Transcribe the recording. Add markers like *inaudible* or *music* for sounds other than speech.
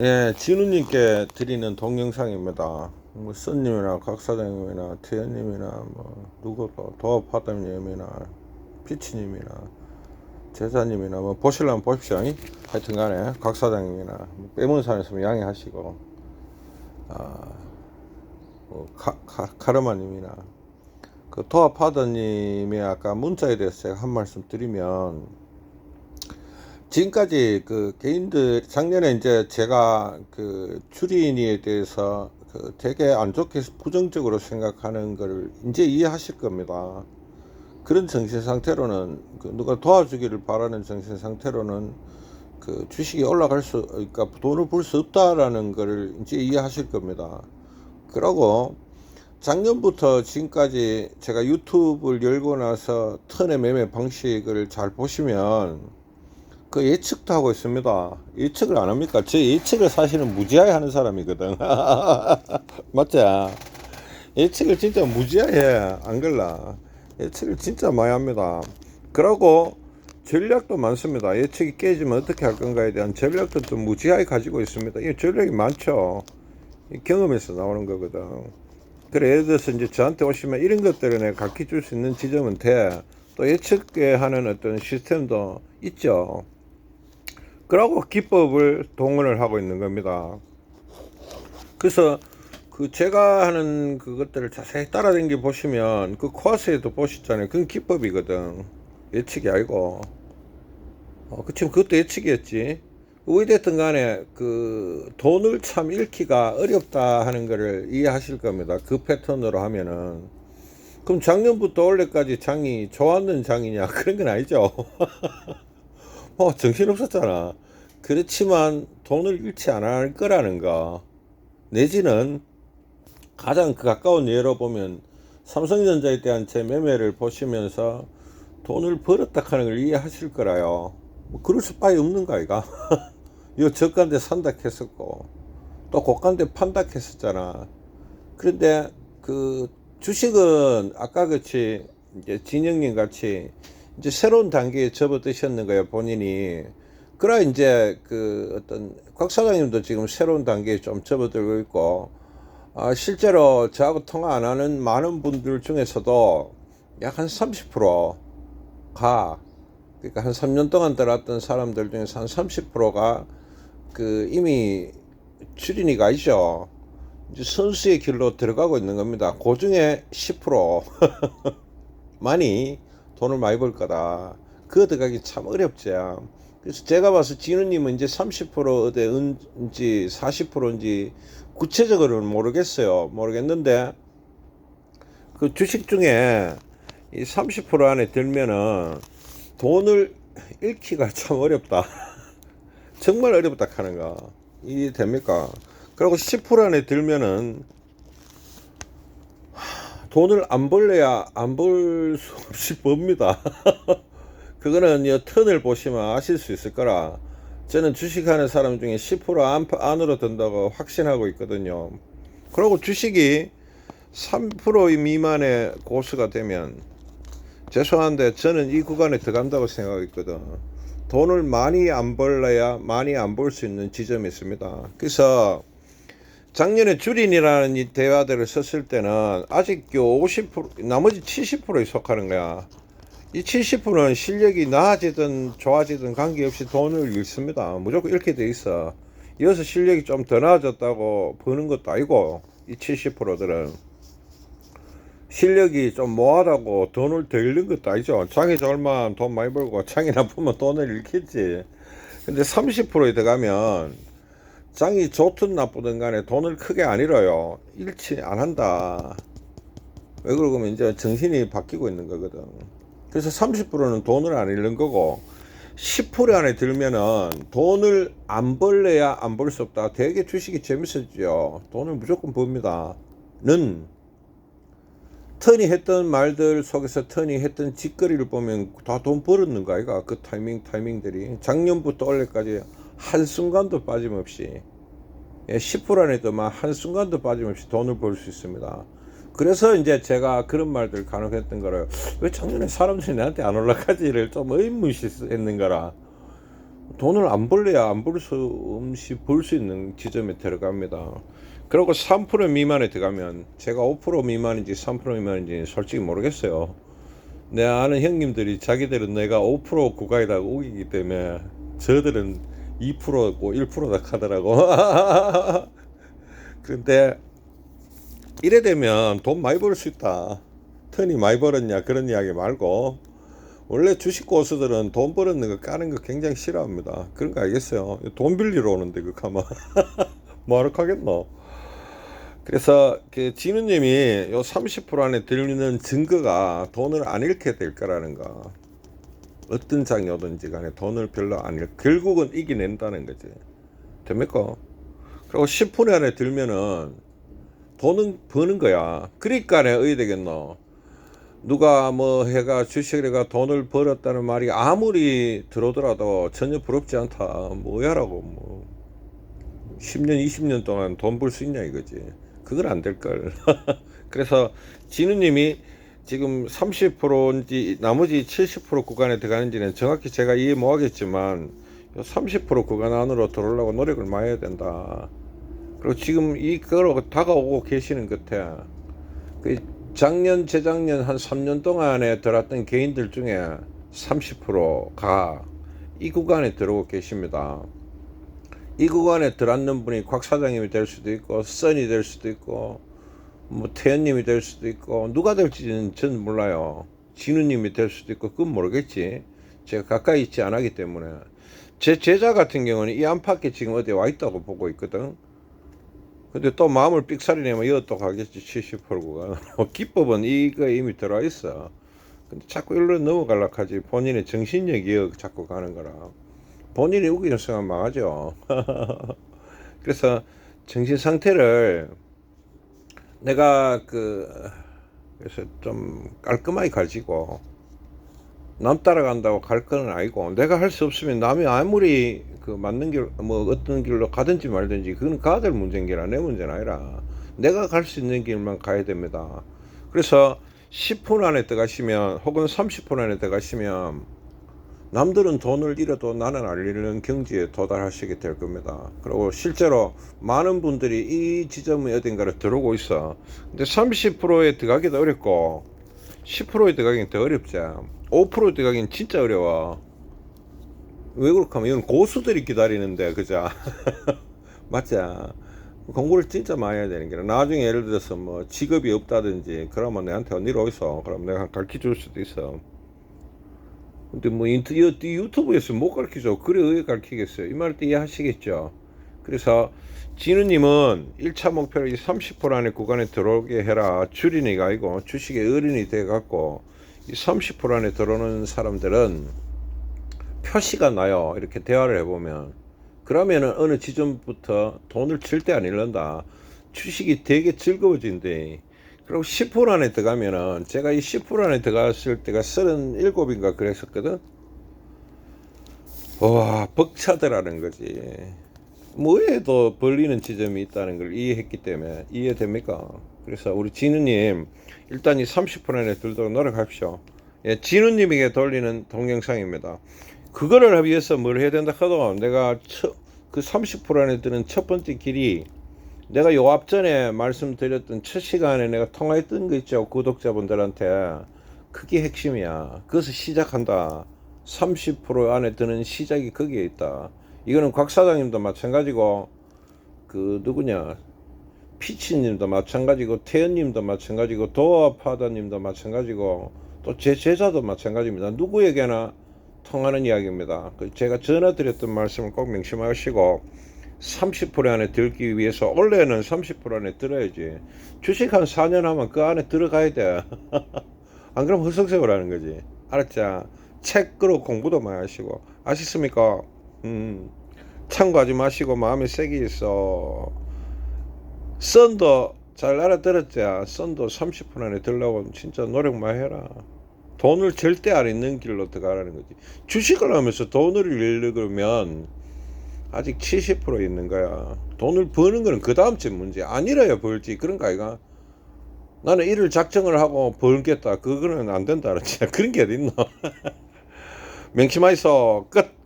예, 진우님께 드리는 동영상입니다. 뭐, 선님이나 각사장님이나 태연님이나 뭐, 누구도 도합파담님이나 피치님이나 제자님이나 뭐, 보실라면 보십시오. 이? 하여튼 간에 각사장님이나 뭐 빼문 산에서 양해하시고, 아, 뭐, 카, 카, 카 르마님이나 그 도합파더님의 아까 문자에 대해서 제가 한 말씀 드리면, 지금까지 그 개인들 작년에 이제 제가 그 주린이에 대해서 그 되게 안 좋게 부정적으로 생각하는 거를 이제 이해하실 겁니다. 그런 정신 상태로는 그 누가 도와주기를 바라는 정신 상태로는 그 주식이 올라갈 수 그러니까 돈을 벌 수 없다라는 거를 이제 이해하실 겁니다. 그러고 작년부터 지금까지 제가 유튜브를 열고 나서 턴의 매매 방식을 잘 보시면 그 예측도 하고 있습니다. 예측을 안 합니까? 제 예측을 사실은 무지하게 하는 사람이거든. *laughs* 맞지? 예측을 진짜 무지하게 안 걸라. 예측을 진짜 많이 합니다. 그러고 전략도 많습니다. 예측이 깨지면 어떻게 할 건가에 대한 전략도 좀 무지하게 가지고 있습니다. 이 전략이 많죠. 이 경험에서 나오는 거거든. 그래 예를 들어서 이제 저한테 오시면 이런 것들을 내가 가르쳐 줄 수 있는 지점은 돼. 또 예측하는 어떤 시스템도 있죠. 그러고 기법을 동원을 하고 있는 겁니다. 그래서 그 제가 하는 그것들을 자세히 따라다니 보시면 그 코아스에도 보셨잖아요. 그건 기법이거든. 예측이 아니고. 어, 그치만 그것도 예측이었지. 어디됐든 간에 그 돈을 참 잃기가 어렵다 하는 거를 이해하실 겁니다. 그 패턴으로 하면은. 그럼 작년부터 올해까지 장이 좋았는 장이냐? *laughs* 그런 건 아니죠. *laughs* 어, 정신없었잖아. 그렇지만 돈을 잃지 않을 거라는 거. 내지는 가장 그 가까운 예로 보면 삼성전자에 대한 제 매매를 보시면서 돈을 벌었다 하는 걸 이해하실 거라요. 뭐 그럴 수밖에 없는 거 아이가? *laughs* 이거 저가인데 산다 했었고 또 고가인데 판다 했었잖아. 그런데 그 주식은 아까 같이 이제 진영님 같이 이제 새로운 단계에 접어드셨는 거예요 본인이? 그래 이제 그 어떤 곽 사장님도 지금 새로운 단계에 좀 접어들고 있고 아 실제로 저하고 통화 안 하는 많은 분들 중에서도 약 한 30%가 그러니까 한 3년 동안 들어왔던 사람들 중에서 한 30%가 그 이미 출인이가 아니죠. 이제 선수의 길로 들어가고 있는 겁니다. 그 중에 10% *laughs* 많이 돈을 많이 벌 거다. 그거 들어가기 참 어렵지. 그래서 제가 봐서 진우님은 이제 30%인지 40%인지 구체적으로는 모르겠어요. 모르겠는데 그 주식 중에 이 30% 안에 들면은 돈을 잃기가 *laughs* 참 어렵다. 정말 어렵다 하는 거. 이해 됩니까? 그리고 10% 안에 들면은 돈을 안 벌래야 안 벌 수 없이 *laughs* 법니다. *laughs* 그거는 이 턴을 보시면 아실 수 있을 거라. 저는 주식하는 사람 중에 10% 안, 안으로 든다고 확신하고 있거든요. 그리고 주식이 3% 미만의 고수가 되면 죄송한데 저는 이 구간에 들어간다고 생각하고 있거든. 돈을 많이 안 벌래야 많이 안 벌 수 있는 지점이 있습니다. 그래서 작년에 주린이라는 이 대화들을 썼을 때는 아직 50% 나머지 70%에 속하는 거야. 이 70%는 실력이 나아지든 좋아지든 관계없이 돈을 잃습니다. 무조건 이렇게 돼 있어. 이어서 실력이 좀 더 나아졌다고 버는 것도 아니고 이 70%들은 실력이 좀 뭐하다고 돈을 더 잃는 것도 아니죠. 장이 좋으면 돈 많이 벌고 장이 나쁘면 *laughs* 돈을 잃겠지. 근데 30%에 들어가면 장이 좋든 나쁘든 간에 돈을 크게 안 잃어요. 잃지 안 한다. 왜 그러면 이제 정신이 바뀌고 있는 거거든. 그래서 30%는 돈을 안 잃는 거고 10% 안에 들면은 돈을 안 벌래야 안 벌 수 없다. 되게 주식이 재밌었죠. 돈을 무조건 법니다. 는 턴이 했던 말들 속에서 턴이 했던 짓거리를 보면 다 돈 벌었는 거 아이가 그 타이밍 타이밍들이 작년부터 올해까지 한순간도 빠짐없이 10% 안에도 막 한순간도 빠짐없이 돈을 벌 수 있습니다. 그래서 이제 제가 그런 말들 가능했던 거를 왜 작년에 사람들이 나한테 안 올라가지를 좀 의문시했는 거라 돈을 안 벌려야 안 벌 수 없이 벌 수 있는 지점에 들어갑니다. 그리고 3% 미만에 들어가면 제가 5% 미만인지 3% 미만인지 솔직히 모르겠어요. 내 아는 형님들이 자기들은 내가 5% 구간에다가 우기기 때문에 저들은 2%고 1%다 하더라고. 그런데 이래 되면 돈 많이 벌 수 있다. 턴이 많이 벌었냐 그런 이야기 말고 원래 주식 고수들은 돈 벌었는 거 까는 거 굉장히 싫어합니다. 그런 거 알겠어요. 돈 빌리러 오는데 그 가만 뭐하러 가겠노? 그래서 그 진우님이 요 30% 안에 들리는 증거가 돈을 안 잃게 될 거라는 거. 어떤 장이 오든지 간에 돈을 별로 안 잃, 결국은 이겨낸다는 거지. 됩니까? 그리고 10% 안에 들면은 돈은 버는 거야. 그러니까 내가 어야 되겠노? 누가 뭐 해가 주식에가 돈을 벌었다는 말이 아무리 들어오더라도 전혀 부럽지 않다. 뭐야라고 뭐 10년 20년 동안 돈 벌 수 있냐 이거지. 그건 안될 걸. *laughs* 그래서 진우님이 지금 30%인지 나머지 70% 구간에 들어가는지는 정확히 제가 이해 못 하겠지만 30% 구간 안으로 들어오려고 노력을 많이 해야 된다. 그리고 지금 이거로 다가오고 계시는 것 같아. 그 작년, 재작년 한 3년 동안에 들어왔던 개인들 중에 30%가 이 구간에 들어오고 계십니다. 이 구간에 들어왔는 분이 곽 사장님이 될 수도 있고, 써니 될 수도 있고, 뭐 태연님이 될 수도 있고, 누가 될지는 전 몰라요. 진우님이 될 수도 있고, 그건 모르겠지. 제가 가까이 있지 않았기 때문에. 제 제자 같은 경우는 이 안팎에 지금 어디에 와 있다고 보고 있거든. 근데 또 마음을 삑사리 내면 이거 또 가겠지 70%가 *laughs* 기법은 이거 이미 들어와 있어 근데 자꾸 일로 넘어가려고 하지 본인의 정신력이 자꾸 가는 거라 본인이 우기는 순간 망하죠 *laughs* 그래서 정신 상태를 내가 그 그래서 좀 깔끔하게 가지고 남 따라간다고 갈 건 아니고 내가 할 수 없으면 남이 아무리 그 맞는 길 뭐 어떤 길로 가든지 말든지 그건 가들 문제인 게라 내 문제는 아니라 내가 갈 수 있는 길만 가야 됩니다. 그래서 10분 안에 들어가시면 혹은 30분 안에 들어가시면 남들은 돈을 잃어도 나는 안 잃는 경지에 도달하시게 될 겁니다. 그리고 실제로 많은 분들이 이 지점에 어딘가를 들어오고 있어. 근데 30%에 들어가기도 어렵고 10%에 들어가긴 더 어렵지. 5% 들어가긴 진짜 어려워. 왜 그럴까 하면 이건 고수들이 기다리는데, 그자. *laughs* 맞자. 공부를 진짜 많이 해야 되는 게 나중에 예를 들어서 뭐 직업이 없다든지 그러면 내한테 언니로 있어. 그럼 내가 가르쳐 줄 수도 있어. 근데 뭐 유- 유튜브에서 못 가르쳐 줘. 그래, 왜 가르치겠어요? 이 말도 이해하시겠죠? 그래서 진우님은 1차 목표를 30% 안에 구간에 들어오게 해라. 줄이니가 아니고 주식의 어른이 돼갖고 이 30% 안에 들어오는 사람들은 표시가 나요. 이렇게 대화를 해보면. 그러면은 어느 지점부터 돈을 절대 안 잃는다. 주식이 되게 즐거워진대. 그리고 10% 안에 들어가면은 제가 이 10% 안에 들어갔을 때가 37인가 그랬었거든. 와, 벅차더라는 거지. 뭐에도 벌리는 지점이 있다는 걸 이해했기 때문에 이해됩니까? 그래서 우리 진우님 일단 이 30분 안에 들도록 노력합시오. 예, 진우님에게 돌리는 동영상입니다. 그거를 위해서 뭘 해야 된다 하도 내가 처, 그30% 안에 드는 첫 번째 길이 내가 요 앞전에 말씀드렸던 첫 시간에 내가 통화했던 거 있죠 구독자분들한테 그게 핵심이야. 그것을 시작한다. 30% 안에 드는 시작이 거기에 있다. 이거는 곽 사장님도 마찬가지고 그 누구냐 피치님도 마찬가지고 태연님도 마찬가지고 도어파더님도 마찬가지고 또 제 제자도 마찬가지입니다. 누구에게나 통하는 이야기입니다. 그 제가 전화 드렸던 말씀을 꼭 명심하시고 30% 안에 들기 위해서 원래는 30% 안에 들어야지 주식 한 4년 하면 그 안에 들어가야 돼. *laughs* 안 그러면 하는 거지. 알았자. 책으로 공부도 많이 하시고 아시습니까? 음. 참고하지 마시고 마음에 세게 있어. 썬도 잘 알아들었자. 썬도 30분 안에 들려고 진짜 노력 많이 해라. 돈을 절대 안 있는 길로 들어가라는 거지. 주식을 하면서 돈을 그러면 아직 70% 있는 거야. 돈을 버는 거는 그 다음쯤 문제. 아니라야 벌지. 그런 거 아이가? 나는 일을 작정을 하고 벌겠다. 그거는 안 된다. *laughs* 그런 게 어딨노? *laughs* 명심하이소. 끝.